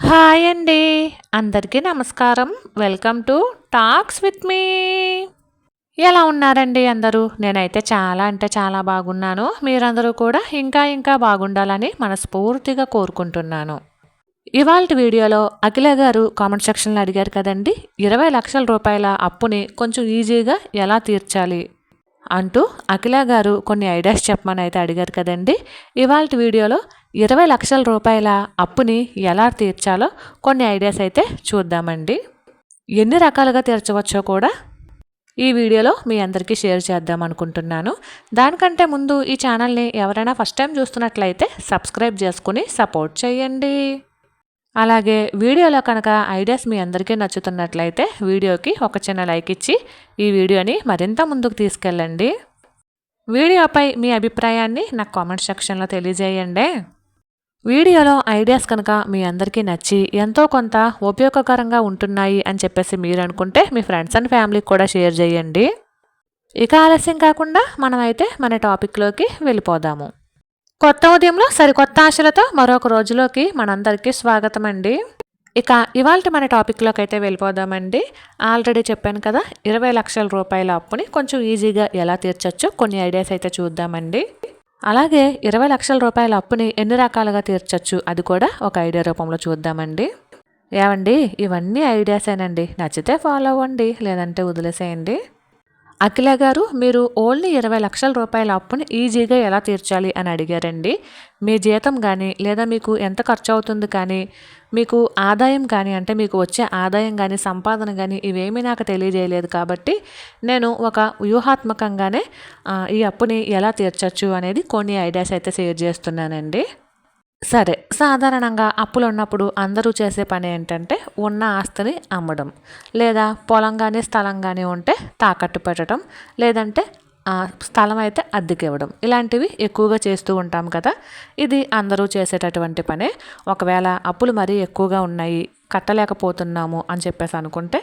Hi అండి. అందరికీ నమస్కారం. Welcome to talks with me ఎలా ఉన్నారండి అందరూ? నేనైతే చాలా అంటే చాలా బాగున్నాను. మీరందరూ కూడా ఇంకా ఇంకా బాగుండాలని మనస్ఫూర్తిగా కోరుకుంటున్నాను. ఇవాళ వీడియోలో అఖిల గారు కామెంట్ సెక్షన్లో అడిగారు కదండి ఇరవై లక్షల రూపాయల అప్పుని కొంచెం ఈజీగా ఎలా తీర్చాలి అంటూ అఖిల గారు కొన్ని ఐడియాస్ చెప్పమని అయితే అడిగారు కదండి. ఇవాళ వీడియోలో ఇరవై లక్షల రూపాయల అప్పుని ఎలా తీర్చాలో కొన్ని ఐడియాస్ అయితే చూద్దామండి. ఎన్ని రకాలుగా తీర్చవచ్చో కూడా ఈ వీడియోలో మీ అందరికీ షేర్ చేద్దాం అనుకుంటున్నాను. దానికంటే ముందు ఈ ఛానల్ని ఎవరైనా ఫస్ట్ టైం చూస్తున్నట్లయితే సబ్స్క్రైబ్ చేసుకుని సపోర్ట్ చేయండి. అలాగే వీడియోలో కనుక ఐడియాస్ మీ అందరికీ నచ్చుతున్నట్లయితే వీడియోకి ఒక చిన్న లైక్ ఇచ్చి ఈ వీడియోని మరింత ముందుకు తీసుకెళ్ళండి. వీడియోపై మీ అభిప్రాయాన్ని నాకు కామెంట్ సెక్షన్లో తెలియజేయండి. వీడియోలో ఐడియాస్ కనుక మీ అందరికీ నచ్చి ఎంతో కొంత ఉపయోగకరంగా ఉంటున్నాయి అని చెప్పేసి మీరు అనుకుంటే మీ ఫ్రెండ్స్ అండ్ ఫ్యామిలీకి కూడా షేర్ చేయండి. ఇక ఆలస్యం కాకుండా మనమైతే మన టాపిక్లోకి వెళ్ళిపోదాము. కొత్త ఉదయంలో సరికొత్త ఆశలతో మరొక రోజులోకి మనందరికీ స్వాగతం అండి. ఇక ఇవాళ మన టాపిక్లోకి అయితే వెళ్ళిపోదామండి. ఆల్రెడీ చెప్పాను కదా ఇరవై లక్షల రూపాయల అప్పుని కొంచెం ఈజీగా ఎలా తీర్చొచ్చో కొన్ని ఐడియాస్ అయితే చూద్దామండి. అలాగే ఇరవై లక్షల రూపాయల అప్పుని ఎన్ని రకాలుగా తీర్చొచ్చు? అది కూడా ఒక ఐడియా రూపంలో చూద్దామండి. ఏమండి ఇవన్నీ ఐడియాసేనండి. నచ్చితే ఫాలో అవ్వండి. లేదంటే వదిలేసేయండి. అఖిల గారు మీరు ఓన్లీ ఇరవై లక్షల రూపాయల అప్పుని ఈజీగా ఎలా తీర్చాలి అని అడిగారండి. మీ జీతం కానీ లేదా మీకు ఎంత ఖర్చు అవుతుంది కానీ మీకు ఆదాయం కానీ అంటే మీకు వచ్చే ఆదాయం కానీ సంపాదన కానీ ఇవేమీ నాకు తెలియజేయలేదు కాబట్టి నేను ఒక వ్యూహాత్మకంగానే ఈ అప్పుని ఎలా తీర్చచ్చు అనేది కొన్ని ఐడియాస్ అయితే షేర్ చేస్తున్నానండి. సరే సాధారణంగా అప్పులు ఉన్నప్పుడు అందరూ చేసే పని ఏంటంటే ఉన్న ఆస్తిని అమ్మడం. లేదా పొలం కానీ స్థలం కానీ ఉంటే తాకట్టు పెట్టడం. లేదంటే స్థలం అయితే అద్దెకి ఇవ్వడం. ఇలాంటివి ఎక్కువగా చేస్తూ ఉంటాం కదా. ఇది అందరూ చేసేటటువంటి పనే. ఒకవేళ అప్పులు మరీ ఎక్కువగా ఉన్నాయి కట్టలేకపోతున్నాము అని చెప్పేసి అనుకుంటే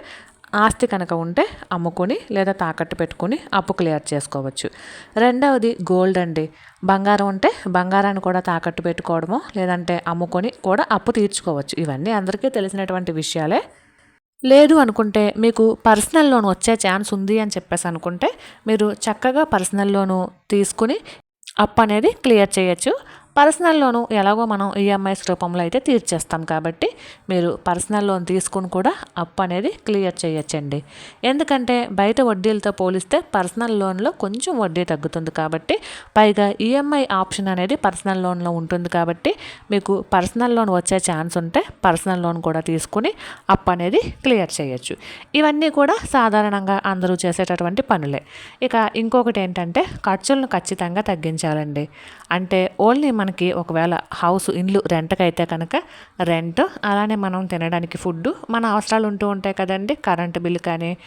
ఆస్తి కనుక ఉంటే అమ్ముకొని లేదా తాకట్టు పెట్టుకొని అప్పు క్లియర్ చేసుకోవచ్చు. రెండవది గోల్డ్ అండి. బంగారం ఉంటే బంగారాన్ని కూడా తాకట్టు పెట్టుకోవడమో లేదంటే అమ్ముకొని కూడా అప్పు తీర్చుకోవచ్చు. ఇవన్నీ అందరికీ తెలిసినటువంటి విషయాలే. లేదు అనుకుంటే మీకు పర్సనల్ లోన్ వచ్చే ఛాన్స్ ఉంది అని చెప్పేసి అనుకుంటే మీరు చక్కగా పర్సనల్ లోను తీసుకుని అప్ అనేది క్లియర్ చేయొచ్చు. పర్సనల్ లోను ఎలాగో మనం ఈఎంఐస్ రూపంలో అయితే తీర్చేస్తాం కాబట్టి మీరు పర్సనల్ లోన్ తీసుకుని కూడా అప్ అనేది క్లియర్ చేయొచ్చండి. ఎందుకంటే బయట వడ్డీలతో పోలిస్తే పర్సనల్ లోన్లో కొంచెం వడ్డీ తగ్గుతుంది కాబట్టి పైగా ఈఎంఐ ఆప్షన్ అనేది పర్సనల్ లోన్లో ఉంటుంది కాబట్టి మీకు పర్సనల్ లోన్ వచ్చే ఛాన్స్ ఉంటే పర్సనల్ లోన్ కూడా తీసుకుని అప్ అనేది క్లియర్ చేయొచ్చు. ఇవన్నీ కూడా సాధారణంగా అందరూ చేసేటటువంటి పనులే. ఇక ఇంకొకటి ఏంటంటే ఖర్చులను ఖచ్చితంగా తగ్గించాలండి. అంటే ఓన్లీ మన మనకి ఒకవేళ హౌస్ ఇండ్లు రెంట్కి అయితే కనుక రెంట్ అలానే మనం తినడానికి ఫుడ్ మన అవసరాలు ఉంటూ ఉంటాయి కదండి. కరెంటు బిల్లు కానీ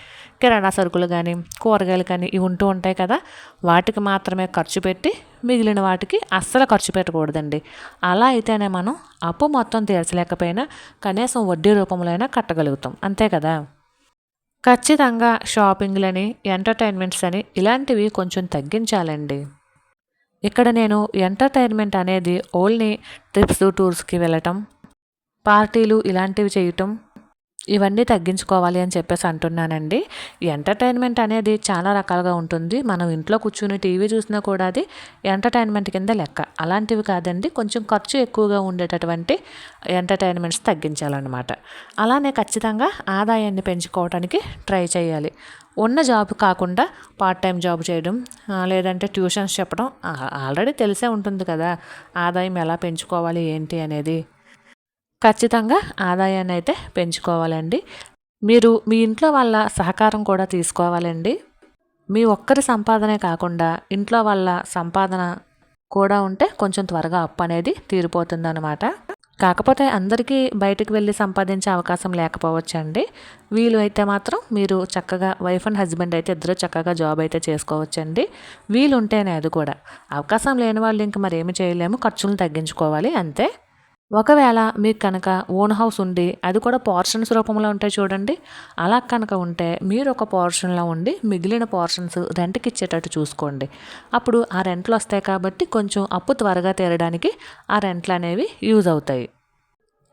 కిరాణా సరుకులు కానీ కూరగాయలు కానీ ఇవి ఉంటూ ఉంటాయి కదా. వాటికి మాత్రమే ఖర్చు పెట్టి మిగిలిన వాటికి అస్సలు ఖర్చు పెట్టకూడదండి. అలా అయితేనే మనం అప్పు మొత్తం తీర్చలేకపోయినా కనీసం వడ్డీ రూపంలో అయినా కట్టగలుగుతాం. అంతే కదా? ఖచ్చితంగా షాపింగ్లని ఎంటర్టైన్మెంట్స్ అని ఇలాంటివి కొంచెం తగ్గించాలండి. ఇక్కడ నేను ఎంటర్టైన్మెంట్ అనేది ఓన్లీ ట్రిప్స్ టూర్స్కి వెళ్ళటం పార్టీలు ఇలాంటివి చేయటం ఇవన్నీ తగ్గించుకోవాలి అని చెప్పేసి అంటున్నానండి. ఎంటర్టైన్మెంట్ అనేది చాలా రకాలుగా ఉంటుంది. మనం ఇంట్లో కూర్చుని టీవీ చూసినా కూడా అది ఎంటర్టైన్మెంట్ కింద లెక్క. అలాంటివి కాదండి కొంచెం ఖర్చు ఎక్కువగా ఉండేటటువంటి ఎంటర్టైన్మెంట్స్ తగ్గించాలన్నమాట. అలానే ఖచ్చితంగా ఆదాయాన్ని పెంచుకోవడానికి ట్రై చేయాలి. ఉన్న జాబ్ కాకుండా పార్ట్ టైం జాబ్ చేయడం లేదంటే ట్యూషన్స్ చెప్పడం ఆల్రెడీ తెలిసే ఉంటుంది కదా ఆదాయం ఎలా పెంచుకోవాలి ఏంటి అనేది. ఖచ్చితంగా ఆదాయాన్ని అయితే పెంచుకోవాలండి. మీరు మీ ఇంట్లో వాళ్ళ సహకారం కూడా తీసుకోవాలండి. మీ ఒక్కరి సంపాదనే కాకుండా ఇంట్లో వాళ్ళ సంపాదన కూడా ఉంటే కొంచెం త్వరగా అప్పు అనేది తీరిపోతుందన్నమాట. కాకపోతే అందరికీ బయటకు వెళ్ళి సంపాదించే అవకాశం లేకపోవచ్చు అండి వీలు అయితే మాత్రం మీరు చక్కగా వైఫ్ అండ్ హస్బెండ్ అయితే ఇద్దరు చక్కగా జాబ్ అయితే చేసుకోవచ్చండి. వీలు ఉంటేనే అది కూడా. అవకాశం లేని వాళ్ళు ఇంక మరి చేయలేము. ఖర్చులను తగ్గించుకోవాలి. అంతే. ఒకవేళ మీకు కనుక ఓన్ హౌస్ ఉండి అది కూడా పోర్షన్స్ రూపంలో ఉంటాయి చూడండి. అలా కనుక ఉంటే మీరు ఒక పోర్షన్లో ఉండి మిగిలిన పోర్షన్స్ రెంట్కి ఇచ్చేటట్టు చూసుకోండి. అప్పుడు ఆ రెంట్లు వస్తాయి కాబట్టి కొంచెం అప్పు త్వరగా తీరడానికి ఆ రెంట్లు అనేవి యూజ్ అవుతాయి.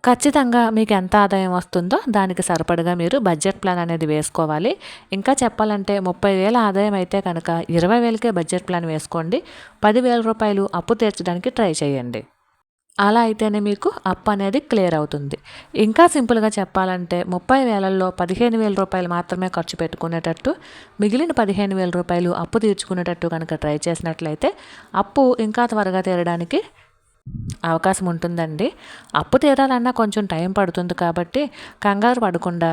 ఖచ్చితంగా మీకు ఎంత ఆదాయం వస్తుందో దానికి సరిపడగా మీరు బడ్జెట్ ప్లాన్ అనేది వేసుకోవాలి. ఇంకా చెప్పాలంటే ముప్పై వేల ఆదాయం అయితే కనుక ఇరవై వేలకే బడ్జెట్ ప్లాన్ వేసుకోండి. పదివేల రూపాయలు అప్పు తీర్చడానికి ట్రై చేయండి. అలా అయితేనే మీకు అప్పు అనేది క్లియర్ అవుతుంది. ఇంకా సింపుల్గా చెప్పాలంటే ముప్పై వేలల్లో పదిహేను వేల రూపాయలు మాత్రమే ఖర్చు పెట్టుకునేటట్టు మిగిలిన పదిహేను వేల రూపాయలు అప్పు తీర్చుకునేటట్టు కనుక ట్రై చేసినట్లయితే అప్పు ఇంకా త్వరగా తీరడానికి అవకాశం ఉంటుందండి. అప్పు తీరాలన్నా కొంచెం టైం పడుతుంది కాబట్టి కంగారు పడకుండా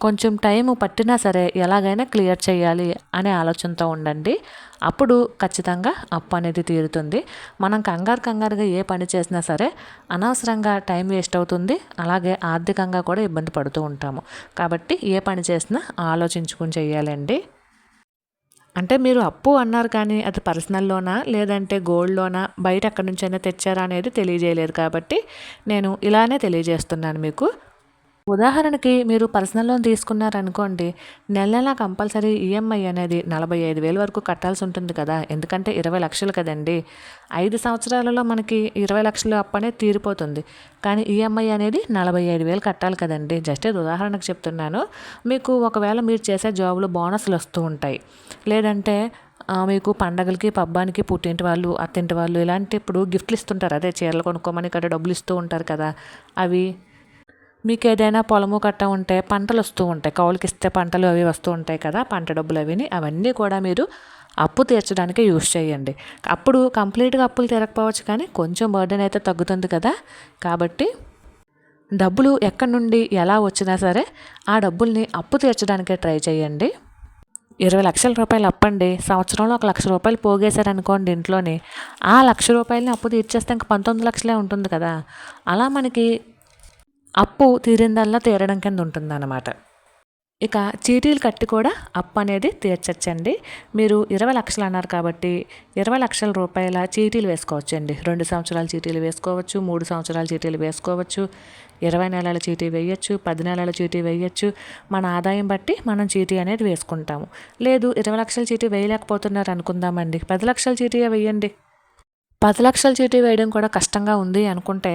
కొంచెం టైం పట్టినా సరే ఎలాగైనా క్లియర్ చేయాలి అనే ఆలోచనతో ఉండండి. అప్పుడు ఖచ్చితంగా అప్పు అనేది తీరుతుంది. మనం కంగారు కంగారుగా ఏ పని చేసినా సరే అనవసరంగా టైం వేస్ట్ అవుతుంది. అలాగే ఆర్థికంగా కూడా ఇబ్బంది పడుతూ ఉంటాము. కాబట్టి ఏ పని చేసినా ఆలోచించుకుని చేయాలండి. అంటే మీరు అప్పు అన్నారు కానీ అది పర్సనల్ లోనా లేదంటే గోల్డ్ లోనా బయట ఎక్కడి నుంచైనా తెచ్చారా అనేది తెలియజేయలేదు కాబట్టి నేను ఇలానే తెలియజేస్తున్నాను మీకు. ఉదాహరణకి మీరు పర్సనల్ లోన్ తీసుకున్నారనుకోండి నెల నెల కంపల్సరీ ఈఎంఐ అనేది నలభై ఐదు వేలు వరకు కట్టాల్సి ఉంటుంది కదా. ఎందుకంటే ఇరవై లక్షలు కదండి. ఐదు సంవత్సరాలలో మనకి ఇరవై లక్షలు అప్పనే తీరిపోతుంది. కానీ ఈఎంఐ అనేది నలభై ఐదు వేలు కట్టాలి కదండి. జస్ట్ ఇది ఉదాహరణకు చెప్తున్నాను. మీకు ఒకవేళ మీరు చేసే జాబ్లో బోనస్లు వస్తూ ఉంటాయి. లేదంటే మీకు పండగలకి పబ్బానికి పుట్టింటి వాళ్ళు అత్తింటి వాళ్ళు ఇలాంటి ఇప్పుడు గిఫ్ట్లు ఇస్తుంటారు. అదే చీరలు కొనుక్కోమని ఇక్కడ డబ్బులు ఇస్తూ ఉంటారు కదా. అవి మీకు ఏదైనా పొలము కట్ట ఉంటే పంటలు వస్తూ ఉంటాయి. కౌలుకి ఇస్తే పంటలు అవి వస్తూ ఉంటాయి కదా పంట డబ్బులు అవిని. అవన్నీ కూడా మీరు అప్పు తీర్చడానికి యూస్ చేయండి. అప్పుడు కంప్లీట్గా అప్పులు తీరకపోవచ్చు కానీ కొంచెం బర్డెన్ అయితే తగ్గుతుంది కదా. కాబట్టి డబ్బులు ఎక్కడి నుండి ఎలా వచ్చినా సరే ఆ డబ్బుల్ని అప్పు తీర్చడానికే ట్రై చేయండి. ఇరవై లక్షల రూపాయలు అప్పండి. సంవత్సరంలో ఒక లక్ష రూపాయలు పోగేశారనుకోండి ఇంట్లోని. ఆ లక్ష రూపాయలని అప్పు తీర్చేస్తే ఇంక పంతొమ్మిది లక్షలే ఉంటుంది కదా. అలా మనకి అప్పు తీరిందల్లా తీరడం కింద ఉంటుందన్నమాట. ఇక చీటీలు కట్టి కూడా అప్పు అనేది తీర్చచ్చండి. మీరు ఇరవై లక్షలు అన్నారు కాబట్టి ఇరవై లక్షల రూపాయల చీటీలు వేసుకోవచ్చండి. రెండు సంవత్సరాల చీటీలు వేసుకోవచ్చు మూడు సంవత్సరాల చీటీలు వేసుకోవచ్చు ఇరవై నెలల చీటీ వేయచ్చు పది నెలల చీటీ వేయచ్చు. మన ఆదాయం బట్టి మనం చీటీ అనేది వేసుకుంటాము. లేదు ఇరవై లక్షల చీటీ వేయలేకపోతున్నారు అనుకుందామండి. పది లక్షల చీటీ వేయండి. పది లక్షల చీటీ వేయడం కూడా కష్టంగా ఉంది అనుకుంటే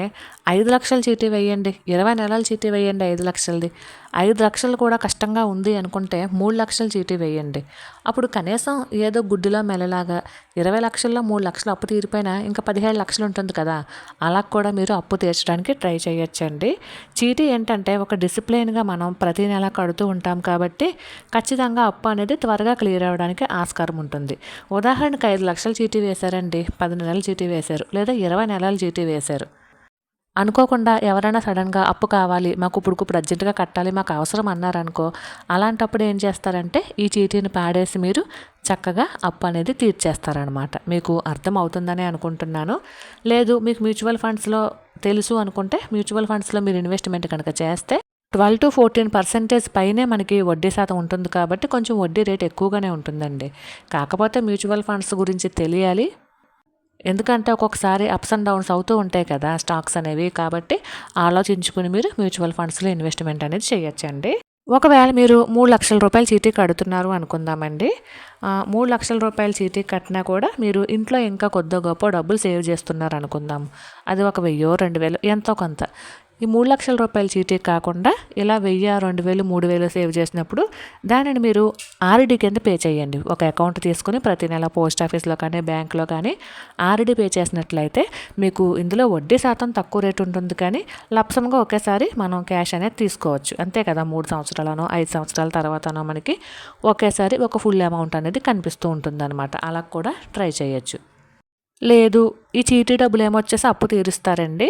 ఐదు లక్షల చీటీ వేయండి ఇరవై నెలల చీటీ వేయండి ఐదు లక్షలది. ఐదు లక్షలు కూడా కష్టంగా ఉంది అనుకుంటే మూడు లక్షలు చీటీ వేయండి. అప్పుడు కనీసం ఏదో గుడ్డులో మెలలాగా ఇరవై లక్షల్లో మూడు లక్షలు అప్పు తీరిపోయినా ఇంకా పదిహేడు లక్షలు ఉంటుంది కదా అలా కూడా మీరు అప్పు తీర్చడానికి ట్రై చేయొచ్చండి. చీటీ ఏంటంటే ఒక డిసిప్లిన్గా మనం ప్రతి నెల కడుతూ ఉంటాం కాబట్టి ఖచ్చితంగా అప్పు అనేది త్వరగా క్లియర్ అవ్వడానికి ఆస్కారం ఉంటుంది. ఉదాహరణకు ఐదు లక్షలు చీటీ వేశారండి పది నెలల చీటీ వేశారు లేదా ఇరవై నెలల చీటీ వేశారు. అనుకోకుండా ఎవరైనా సడన్గా అప్పు కావాలి మాకు ఇప్పుడు అర్జెంటుగా కట్టాలి మాకు అవసరం అన్నారనుకో అలాంటప్పుడు ఏం చేస్తారంటే ఈ చీటీని పాడేసి మీరు చక్కగా అప్పు అనేది తీర్చేస్తారనమాట. మీకు అర్థం అవుతుందని అనుకుంటున్నాను. లేదు మీకు మ్యూచువల్ ఫండ్స్లో తెలుసు అనుకుంటే మ్యూచువల్ ఫండ్స్లో మీరు ఇన్వెస్ట్మెంట్ కనుక చేస్తే ట్వెల్వ్ టు ఫోర్టీన్ పర్సెంటేజ్ పైనే మనకి వడ్డీ శాతం ఉంటుంది కాబట్టి కొంచెం వడ్డీ రేట్ ఎక్కువగానే ఉంటుందండి. కాకపోతే మ్యూచువల్ ఫండ్స్ గురించి తెలియాలి ఎందుకంటే ఒక్కొక్కసారి అప్స్ అండ్ డౌన్స్ అవుతూ ఉంటాయి కదా స్టాక్స్ అనేవి. కాబట్టి ఆలోచించుకుని మీరు మ్యూచువల్ ఫండ్స్లో ఇన్వెస్ట్మెంట్ అనేది చేయొచ్చండి. ఒకవేళ మీరు మూడు లక్షల రూపాయలు చీటీ కడుతున్నారు అనుకుందామండి. మూడు లక్షల రూపాయల చీటీ కట్టినా కూడా మీరు ఇంట్లో ఇంకా కొద్ది గొప్ప డబ్బులు సేవ్ చేస్తున్నారు అనుకుందాం. అది ఒక వెయ్యో రెండు వేలు ఎంతో కొంత. ఈ మూడు లక్షల రూపాయల చీటీ కాకుండా ఇలా వెయ్యి రెండు వేలు మూడు వేలు సేవ్ చేసినప్పుడు దానిని మీరు ఆర్డీ కింద పే చేయండి. ఒక అకౌంట్ తీసుకుని ప్రతి నెల పోస్ట్ ఆఫీస్లో కానీ బ్యాంక్లో కానీ ఆర్డీ పే చేసినట్లయితే మీకు ఇందులో వడ్డీ శాతం తక్కువ రేటు ఉంటుంది కానీ లప్సంగా ఒకేసారి మనం క్యాష్ అనేది తీసుకోవచ్చు. అంతే కదా మూడు సంవత్సరాలనో ఐదు సంవత్సరాల తర్వాతనో మనకి ఒకేసారి ఒక ఫుల్ అమౌంట్ అనేది కనిపిస్తూ ఉంటుంది అనమాట అలా కూడా ట్రై చేయొచ్చు. లేదు ఈ చీటీ డబ్బులు ఏమొచ్చేసి అప్పు తీరుస్తారండి.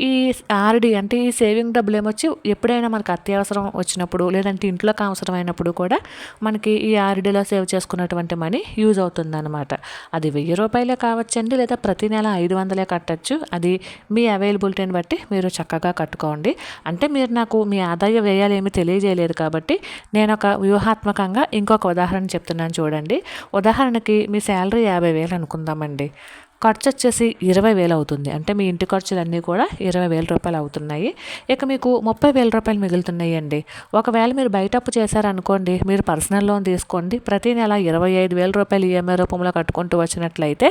ఈ ఆర్డి అంటే ఈ సేవింగ్ డబ్బులు ఏమొచ్చి ఎప్పుడైనా మనకు అత్యవసరం వచ్చినప్పుడు లేదంటే ఇంట్లోకి అవసరమైనప్పుడు కూడా మనకి ఈ ఆర్డీలో సేవ్ చేసుకున్నటువంటి మనీ యూజ్ అవుతుందన్నమాట. అది వెయ్యి రూపాయలే కావచ్చండి లేదా ప్రతి నెల ఐదు వందలే కట్టచ్చు. అది మీ అవైలబిలిటీని బట్టి మీరు చక్కగా కట్టుకోండి. అంటే మీరు నాకు మీ ఆదాయ వ్యయాలు ఏమి తెలియజేయలేదు కాబట్టి నేను ఒక వ్యూహాత్మకంగా ఇంకొక ఉదాహరణ చెప్తున్నాను చూడండి. ఉదాహరణకి మీ శాలరీ యాభై వేలు అనుకుందామండి. ఖర్చు వచ్చేసి ఇరవై వేలు అవుతుంది. అంటే మీ ఇంటి ఖర్చులన్నీ కూడా ఇరవై వేల రూపాయలు అవుతున్నాయి. ఇక మీకు ముప్పై వేల రూపాయలు మిగులుతున్నాయి అండి ఒకవేళ మీరు బయట అప్పు చేశారనుకోండి మీరు పర్సనల్ లోన్ తీసుకోండి. ప్రతి నెల ఇరవై ఐదు వేల రూపాయలు ఈఎంఐ రూపంలో కట్టుకుంటూ వచ్చినట్లయితే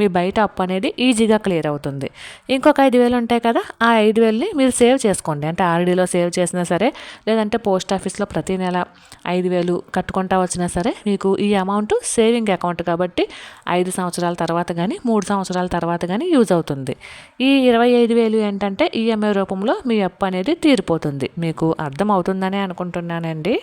మీ బయట అప్పు అనేది ఈజీగా క్లియర్ అవుతుంది. ఇంకొక ఐదు వేలు ఉంటాయి కదా ఆ ఐదు వేలని మీరు సేవ్ చేసుకోండి. అంటే ఆర్డీలో సేవ్ చేసినా సరే లేదంటే పోస్ట్ ఆఫీస్లో ప్రతి నెల ఐదు వేలు కట్టుకుంటా వచ్చినా సరే మీకు ఈ అమౌంట్ సేవింగ్ అకౌంట్ కాబట్టి ఐదు సంవత్సరాల తర్వాత కానీ మూడు సంవత్సరాల తర్వాత కానీ యూజ్ అవుతుంది. ఈ ఇరవై ఐదు వేలు ఏంటంటే ఈఎంఐ రూపంలో మీ అప్పు అనేది తీరిపోతుంది. మీకు అర్థం అవుతుందనే అనుకుంటున్నానండి.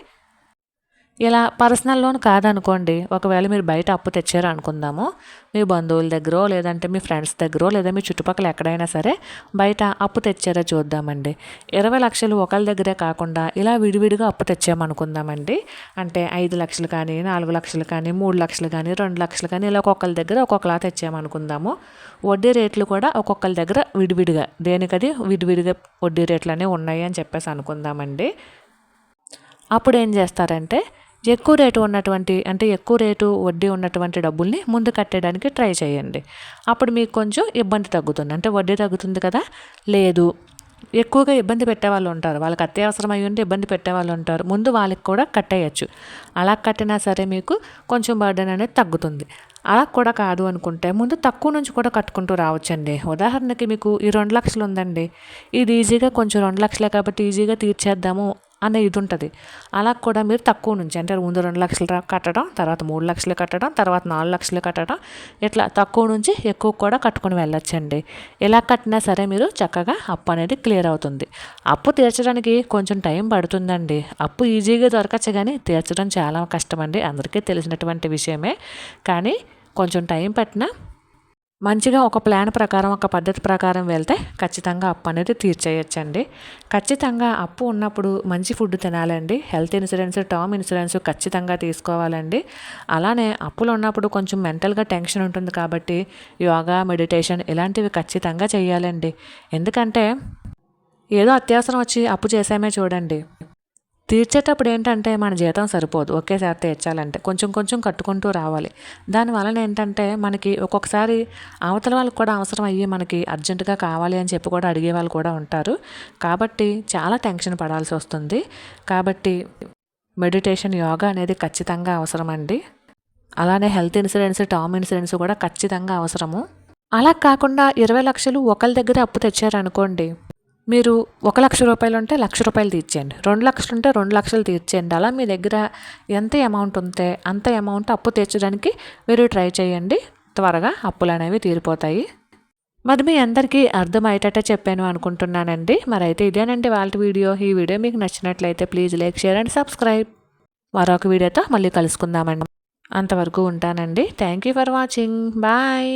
ఇలా పర్సనల్ లోన్ కాదనుకోండి ఒకవేళ మీరు బయట అప్పు తెచ్చారు అనుకుందాము మీ బంధువుల దగ్గర లేదంటే మీ ఫ్రెండ్స్ దగ్గర లేదా మీ చుట్టుపక్కల ఎక్కడైనా సరే బయట అప్పు తెచ్చారో చూద్దామండి. ఇరవై లక్షలు ఒకళ్ళ దగ్గరే కాకుండా ఇలా విడివిడిగా అప్పు తెచ్చామనుకుందామండి. అంటే ఐదు లక్షలు కానీ నాలుగు లక్షలు కానీ మూడు లక్షలు కానీ రెండు లక్షలు కానీ ఇలా ఒక్కొక్కరి దగ్గర ఒక్కొక్కలా తెచ్చామనుకుందాము. వడ్డీ రేట్లు కూడా ఒక్కొక్కరి దగ్గర విడివిడిగా దేనికది విడివిడిగా వడ్డీ రేట్లు అనేవి ఉన్నాయి అని చెప్పేసి అనుకుందామండి. అప్పుడు ఏం చేస్తారంటే ఎక్కువ రేటు ఉన్నటువంటి అంటే ఎక్కువ రేటు వడ్డీ ఉన్నటువంటి డబ్బుల్ని ముందు కట్టేయడానికి ట్రై చేయండి. అప్పుడు మీకు కొంచెం ఇబ్బంది తగ్గుతుంది. అంటే వడ్డీ తగ్గుతుంది కదా? లేదు. ఎక్కువగా ఇబ్బంది పెట్టే వాళ్ళు ఉంటారు. వాళ్ళకి అత్యవసరం ఉండి ఉంటే ఇబ్బంది పెట్టే వాళ్ళు ఉంటారు. ముందు వాళ్ళకి కూడా కట్టేయచ్చు. అలా కట్టినా సరే మీకు కొంచెం బర్డెన్ అనేది తగ్గుతుంది. అలా కూడా కాదు అనుకుంటే ముందు తక్కువ నుంచి కూడా కట్టుకుంటూ రావచ్చండి. ఉదాహరణకి మీకు ఈ రెండు లక్షలు ఉందండి. ఇది ఈజీగా కొంచెం రెండు లక్షలే కాబట్టి ఈజీగా తీర్చేద్దాము. అనే ఇది ఉంటుంది అలా కూడా మీరు తక్కువ నుంచి అంటే ముందు రెండు లక్షలు కట్టడం తర్వాత మూడు లక్షలు కట్టడం తర్వాత నాలుగు లక్షలు కట్టడం ఇట్లా తక్కువ నుంచి ఎక్కువ కూడా కట్టుకొని వెళ్ళొచ్చండి. ఎలా కట్టినా సరే మీరు చక్కగా అప్పు అనేది క్లియర్ అవుతుంది. అప్పు తీర్చడానికి కొంచెం టైం పడుతుందండి. అప్పు ఈజీగా దొరకచ్చు కానీ తీర్చడం చాలా కష్టమండి. అందరికీ తెలిసినటువంటి విషయమే. కానీ కొంచెం టైం పట్టినా మంచిగా ఒక ప్లాన్ ప్రకారం ఒక పద్ధతి ప్రకారం వెళ్తే ఖచ్చితంగా అప్పు అనేది తీర్చేయచ్చండి. ఖచ్చితంగా అప్పు ఉన్నప్పుడు మంచి ఫుడ్ తినాలండి. హెల్త్ ఇన్సూరెన్స్ టర్మ్ ఇన్సూరెన్స్ ఖచ్చితంగా తీసుకోవాలండి. అలానే అప్పులు ఉన్నప్పుడు కొంచెం మెంటల్గా టెన్షన్ ఉంటుంది కాబట్టి యోగా మెడిటేషన్ ఇలాంటివి ఖచ్చితంగా చేయాలండి. ఎందుకంటే ఏదో అత్యవసరం వచ్చి అప్పు చేసామే చూడండి. తీర్చేటప్పుడు ఏంటంటే మన జీతం సరిపోదు. ఒకేసారి తీర్చాలంటే కొంచెం కొంచెం కట్టుకుంటూ రావాలి. దానివలన ఏంటంటే మనకి ఒక్కొక్కసారి అవతల వాళ్ళకి కూడా అవసరం అయ్యి మనకి అర్జెంటుగా కావాలి అని చెప్పి కూడా అడిగే వాళ్ళు కూడా ఉంటారు. కాబట్టి చాలా టెన్షన్ పడాల్సి వస్తుంది. కాబట్టి మెడిటేషన్ యోగా అనేది ఖచ్చితంగా అవసరం అండి అలానే హెల్త్ ఇన్సూరెన్స్ టర్మ్ ఇన్సూరెన్స్ కూడా ఖచ్చితంగా అవసరము. అలా కాకుండా ఇరవై లక్షలు ఒకరి దగ్గర అప్పు తెచ్చారనుకోండి మీరు ఒక లక్ష రూపాయలు ఉంటే లక్ష రూపాయలు తీర్చేయండి. రెండు లక్షలు ఉంటే రెండు లక్షలు తీర్చేయండి. అలా మీ దగ్గర ఎంత అమౌంట్ ఉంటే అంత అమౌంట్ అప్పు తీర్చడానికి మీరు ట్రై చేయండి. త్వరగా అప్పులు అనేవి తీరిపోతాయి. మరి మీ అందరికీ అర్థమయ్యేటట్టే చెప్పాను అనుకుంటున్నానండి. మరి అయితే ఇదేనండి వాళ్ళ వీడియో. ఈ వీడియో మీకు నచ్చినట్లయితే please like share and subscribe మరొక వీడియోతో మళ్ళీ కలుసుకుందామండి. అంతవరకు ఉంటానండి. Thank you for watching bye